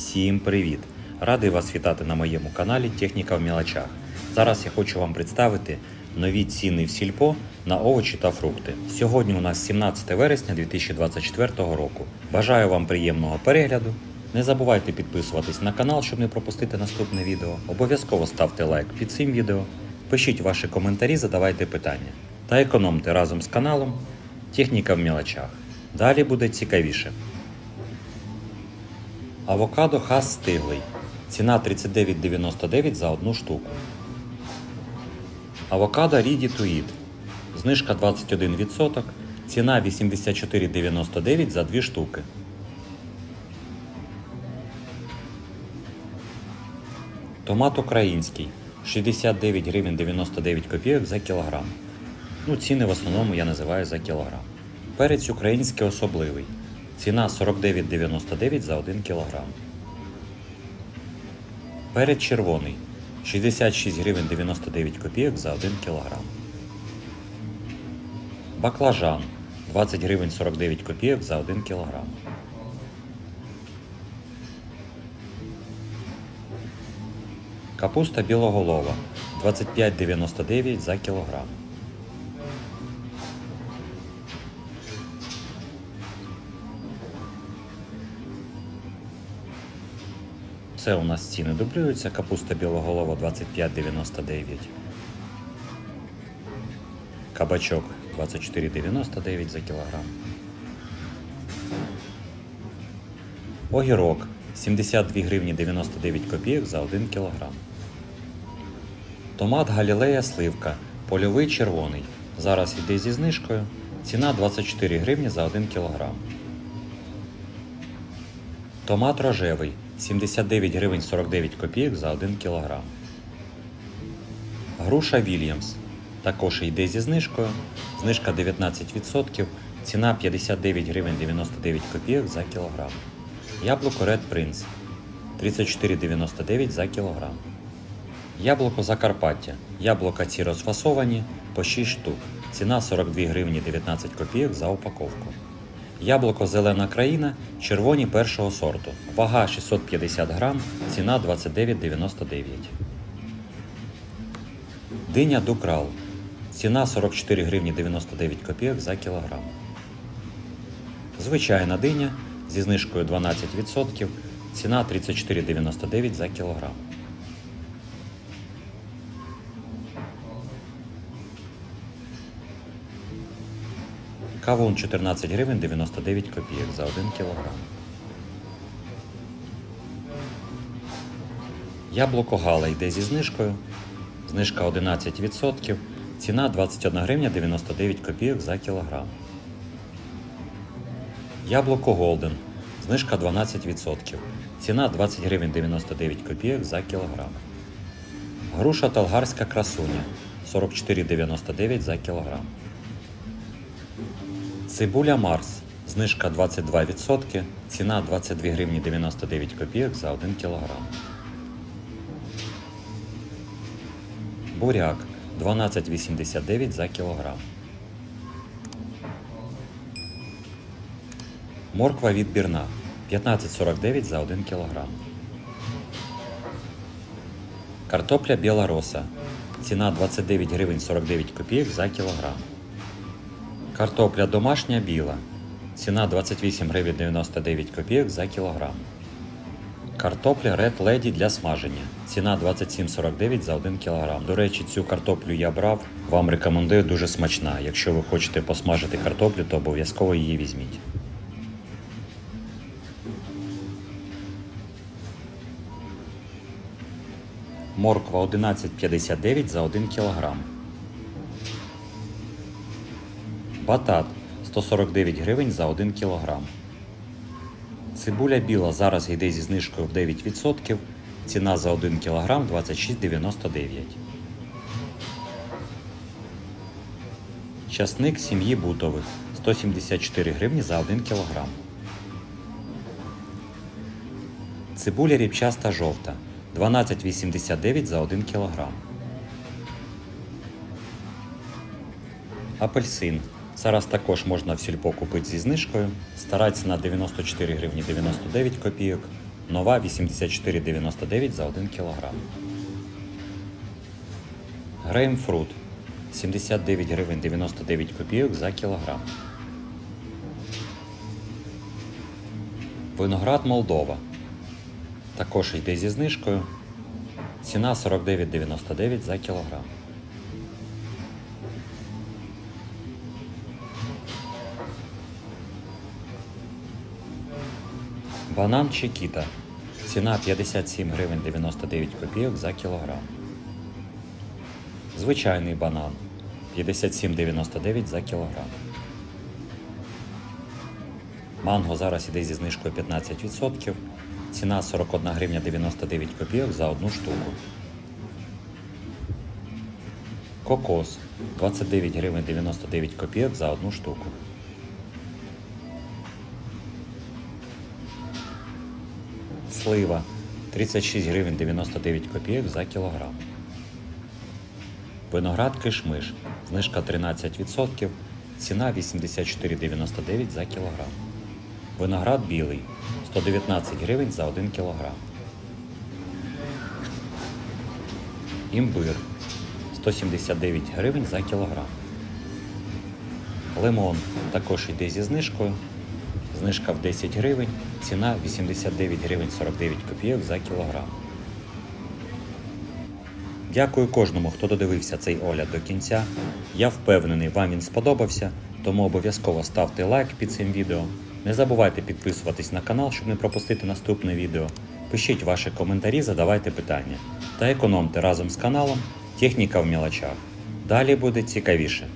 Всім привіт! Радий вас вітати на моєму каналі Техніка в мілочах. Зараз я хочу вам представити нові ціни в сільпо на овочі та фрукти. Сьогодні у нас 17 вересня 2024 року. Бажаю вам приємного перегляду. Не забувайте підписуватись на канал, щоб не пропустити наступне відео. Обов'язково ставте лайк під цим відео. Пишіть ваші коментарі, задавайте питання. Та економте разом з каналом Техніка в мілочах. Далі буде цікавіше. Авокадо хас стиглий. Ціна 39,99 за одну штуку. Авокадо Ріді Туїд. Знижка 21%. Ціна 84,99 за дві штуки. Томат український 69 гривень 99 копійок за кілограм. Ну, ціни в основному я називаю за кілограм. Перець український особливий. Ціна 49,99 за 1 кілограм. Перець червоний 66 гривень 99 копійок за 1 кілограм. Баклажан 20 гривень 49 копійок за 1 кілограм. Капуста білоголова 25,99 за кілограм. Це у нас ціни дублюються. Капуста білоголова 25,99. Кабачок 24,99 за кілограм. Огірок 72 гривні 99 копійок за 1 кілограм. Томат Галілея сливка. Польовий червоний. Зараз йде зі знижкою. Ціна 24 гривні за 1 кілограм. Томат рожевий 79 гривень 49 копійок за 1 кілограм. Груша Вільямс. Також йде зі знижкою. Знижка 19%. Ціна 59 гривень 99 копійок за кілограм. Яблуко Red Prince 34,99 за кілограм. Яблуко Закарпаття. Яблука ці розфасовані по 6 штук. Ціна 42 гривні 19 копійок за упаковку. Яблуко Зелена країна червоні першого сорту. Вага 650 грам, ціна 29,99. Диня Дукрал. Ціна 44 гривні 99 копійок за кілограм. Звичайна диня зі знижкою 12%. Ціна 34,99 за кілограм. Кавун 14 гривень 99 копійок за 1 кілограм. Яблуко Гала йде зі знижкою. Знижка 11%. Ціна 21 гривня 99 копійок за кілограм. Яблуко Голден. Знижка 12%. Ціна 20 гривень 99 копійок за кілограм. Груша Талгарська красуня 44,99 за кілограм. Цибуля Марс. Знижка 22%. Ціна 22 гривні 99 копійок за 1 кілограм. Буряк 12,89 за кілограм. Морква відбірна 15,49 за 1 кілограм. Картопля біла роса. Ціна 29 гривень 49 копійок за кілограм. Картопля домашня біла. Ціна 28 гривень 99 копійок за кілограм. Картопля Red Lady для смаження. Ціна 27,49 за 1 кілограм. До речі, цю картоплю я брав. Вам рекомендую дуже смачна. Якщо ви хочете посмажити картоплю, то обов'язково її візьміть. Морква 11,59 за 1 кілограм. Батат 149 гривень за 1 кілограм. Цибуля біла зараз йде зі знижкою в 9%. Ціна за 1 кілограм 26,99. Часник сім'ї бутових 174 гривні за 1 кілограм. Цибуля ріпчаста жовта 12,89 за 1 кілограм. Апельсин. Зараз також можна в сільпо купити зі знижкою. Стара ціна 94 гривні 99 копійок. Нова 84,99 за 1 кг. Греймфрут 79 гривень 99 копійок за кілограм. Виноград Молдова. Також йде зі знижкою. Ціна 49,99 за кілограм. Банан Чекіта. Ціна 57 гривень 99 копійок за кілограм. Звичайний банан 57,99 за кілограм. Манго зараз іде зі знижкою 15%. Ціна 41 гривня 99 копійок за одну штуку. Кокос 29 гривень 99 копійок за одну штуку. Слива 36 гривень 99 копійок за кілограм. Виноград кишмиш. Знижка 13%. Ціна 84,99 за кілограм. Виноград білий 119 гривень за 1 кілограм. Імбир 179 гривень за кілограм. Лимон також йде зі знижкою. Знижка в 10 гривень. Ціна 89 гривень 49 копійок за кілограм. Дякую кожному, хто додивився цей огляд до кінця. Я впевнений, вам він сподобався, тому обов'язково ставте лайк під цим відео. Не забувайте підписуватись на канал, щоб не пропустити наступне відео. Пишіть ваші коментарі, задавайте питання. Та економте разом з каналом Техніка в мілочах. Далі буде цікавіше.